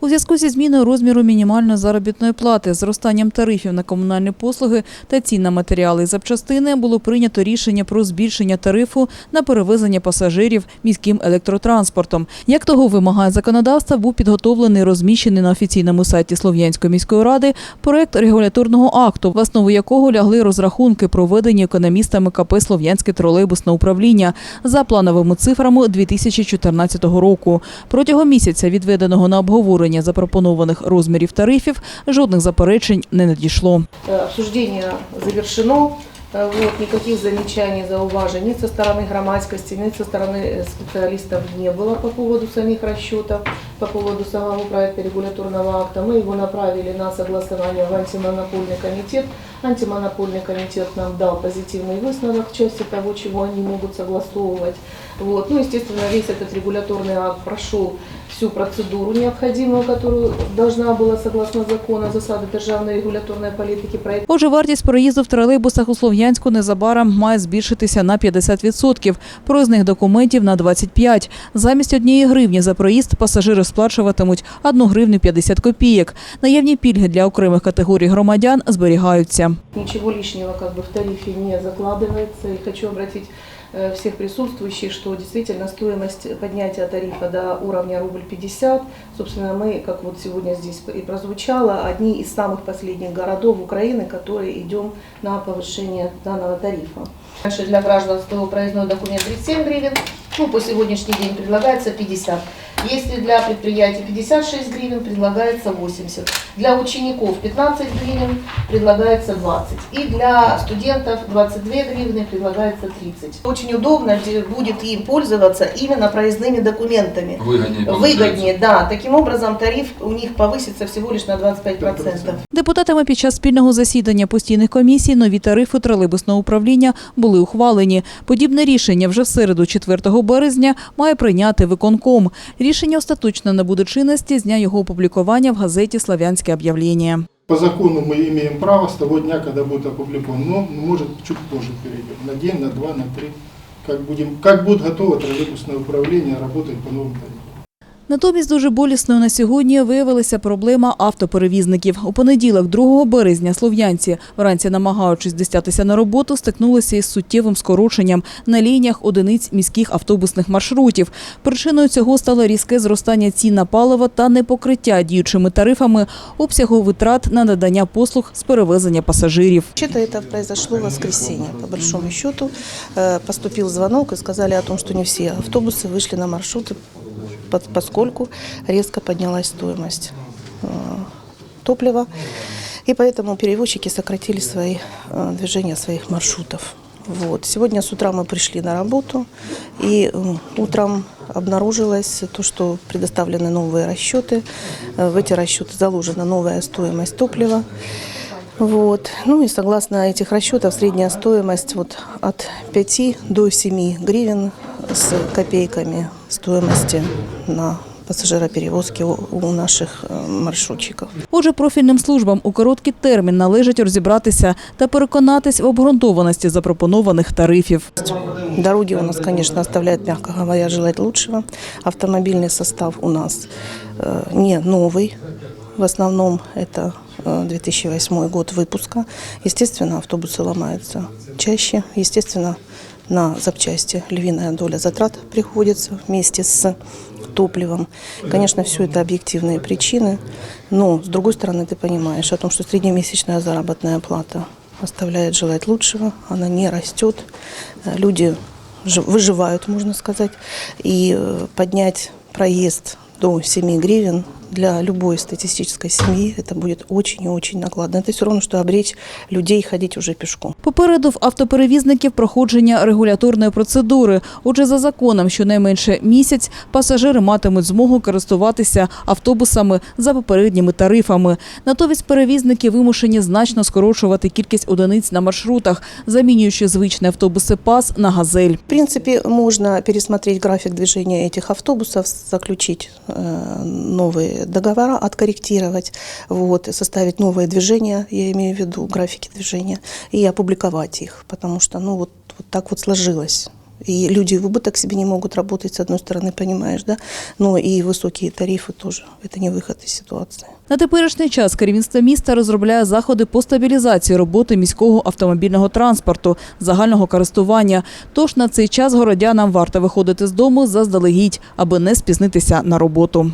У зв'язку зі зміною розміру мінімальної заробітної плати, зростанням тарифів на комунальні послуги та цін на матеріали і запчастини було прийнято рішення про збільшення тарифу на перевезення пасажирів міським електротранспортом. Як того вимагає законодавство, був підготовлений розміщений на офіційному сайті Слов'янської міської ради проект регуляторного акту, в основу якого лягли розрахунки, проведені економістами КП Слов'янське тролейбусне управління за плановими цифрами 2014 року. Протягом місяця, відведеного на обговорення запропонованих розмірів тарифів, жодних заперечень не надійшло. Э, Обсуждение завершено. Э, Вот, никаких замечаний, зауважений ни со стороны громадскости, ни со стороны э, специалистов не было по поводу самих расчетов, по поводу самого проекта регуляторного акта. Мы его направили на согласование в антимонопольный комитет. Антимонопольный комитет нам дал позитивный высновок в части того, чего они могут согласовывать. Вот. Ну, естественно, весь этот регуляторный акт прошел всю процедуру необходимую, которую должна была, согласно закону, засады державной регуляторной политики, проект Отже, вартість проїзду в тролейбусах у Слов'янську незабаром має збільшитися на 50%, проїзних документів на 25%. Замість однієї гривні за проїзд пасажири сплачуватимуть 1 гривню 50 копійок. Наявні пільги для окремих категорій громадян зберігаються. Ничего лишнего как бы в тарифе не закладывается. И хочу обратить э, всех присутствующих, что действительно стоимость поднятия тарифа до уровня рубль 50, собственно, мы, как вот сегодня здесь и прозвучало, одни из самых последних городов Украины, которые идем на повышение данного тарифа. Раньше для граждан стоил проездной документ 37 гривен, ну, по сегодняшний день предлагается 50. Если для предприятий 56 гривен, предлагается 80. Для учеников 15 гривен, предлагается 20. И для студентов 22 гривны, предлагается 30. Очень удобно де- будет им пользоваться именно проездными документами. Выгоднее получается. Выгоднее, да. Таким образом, тариф у них повысится всего лишь на 25%. Депутатами під час спільного засідання постійних комісій нові тарифи тролейбусного управління були ухвалені. Подібне рішення вже в середу, 4 березня, має прийняти виконком. Рішення остаточно набуде чинності з дня його опублікування в газеті «Славянське об'явлення». По закону мы имеем право с того дня, когда будет опубликован, но может чуть позже перейдем, на день, на два, на три, как, будем, как будет готово троллейбусное управление работать по новым тарифам. Натомість дуже болісною на сьогодні виявилася проблема автоперевізників. У понеділок, 2 березня, слов'янці, вранці намагаючись дістатися на роботу, стикнулися із суттєвим скороченням на лініях одиниць міських автобусних маршрутів. Причиною цього стало різке зростання цін на паливо та непокриття діючими тарифами обсягу витрат на надання послуг з перевезення пасажирів. Вообще-то это произошло в воскресенье. По большому счету э, поступил звонок и сказали о том, что не все автобусы вышли на маршруты, пос- поскольку резко поднялась стоимость э, топлива. И поэтому перевозчики сократили свои э, движения своих маршрутов. Вот. Сегодня с утра мы пришли на работу, и э, утром обнаружилось то, что предоставлены новые расчеты. В эти расчеты заложена новая стоимость топлива. Вот. Ну и согласно этих расчетов, средняя стоимость вот от 5 до 7 гривен с копейками стоимости на пассажироперевозки у у наших э, маршрутчиков. Отже, профільним службам у короткий термін належить розібратися та переконатись в обґрунтованості запропонованих тарифів. Дороги у нас, конечно, оставляют, мягко говоря, желать лучшего. Автомобильный состав у нас э, не новый. В основном это э, 2008 год выпуска. Естественно, автобусы ломаются чаще. Естественно, на запчасти львиная доля затрат приходится вместе с топливом. Конечно, все это объективные причины, но с другой стороны ты понимаешь о том, что среднемесячная заработная плата оставляет желать лучшего, она не растет, Э, люди жи- выживают, можно сказать, и э, поднять проезд до 7 гривен для любой статистической семьи это будет очень и очень накладно. Это все равно, что обречь людей ходить уже пешком. Попереду в автоперевізників проходження регуляторної процедури. Отже, за законом, щонайменше місяць пасажири матимуть змогу користуватися автобусами за попередніми тарифами. Натомість перевізники вимушені значно скорочувати кількість одиниць на маршрутах, замінюючи звичні автобуси ПАС на газель. В принципе, можно пересмотреть график движения этих автобусов, заключить э, новые договора, откорректировать, вот, составить новые движения, я имею в виду графики движения, и опубликовать их, потому что, ну, вот, вот так вот сложилось. И люди в убыток себе не могут работать, с одной стороны, понимаешь, да? Но и высокие тарифы тоже. Это не выход из ситуации. На теперішній час керівництво міста розробляє заходи по стабілізації роботи міського автомобільного транспорту загального користування. Тож на цей час городянам варто виходити з дому заздалегідь, аби не спізнитися на роботу.